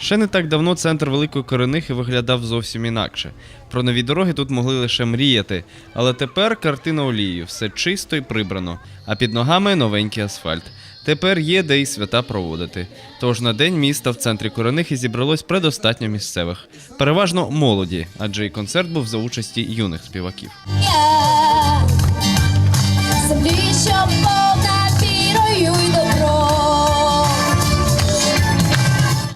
Ще не так давно центр Великої Коренихи виглядав зовсім інакше. Про нові дороги тут могли лише мріяти, але тепер картина олією, все чисто і прибрано, а під ногами новенький асфальт. Тепер є де і свята проводити. Тож на день міста в центрі Коренихи зібралось предостатньо місцевих, переважно молоді, адже і концерт був за участі юних співаків.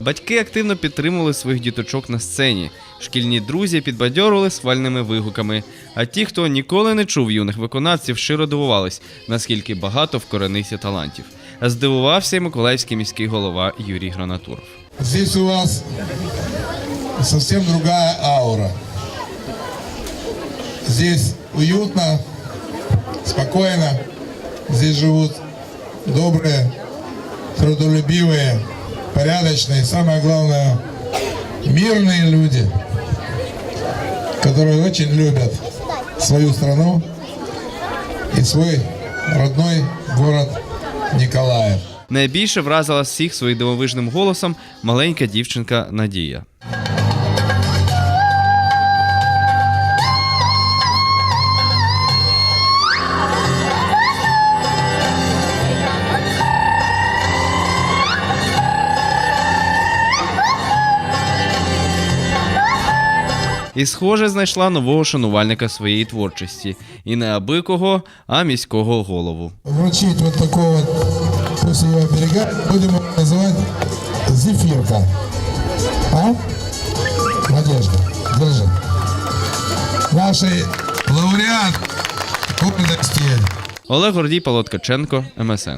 Батьки активно підтримували своїх діточок на сцені. Шкільні друзі підбадьорували свальними вигуками. А ті, хто ніколи не чув юних виконавців, щиро дивувались, наскільки багато в коренисі талантів. Здивувався й миколаївський міський голова Юрій Гранатуров. Здесь у вас совсем другая аура. Здесь уютно, спокойно. Здесь живут добрые, трудолюбивые, порядочные, и самое главное, мирные люди, которые очень любят свою страну и свой родной город Николаев. Найбільше вразила всіх своїм дивовижним голосом маленька дівчинка Надія. І, схоже, знайшла нового шанувальника своєї творчості. І не аби кого, а міського голову. вручить вот такой вот, пусть ее оберегает, будем его называть Зефирка. А? Надежда, держи. Нашей лауреат гордости Олег Гордій, Павло Ткаченко, МСН.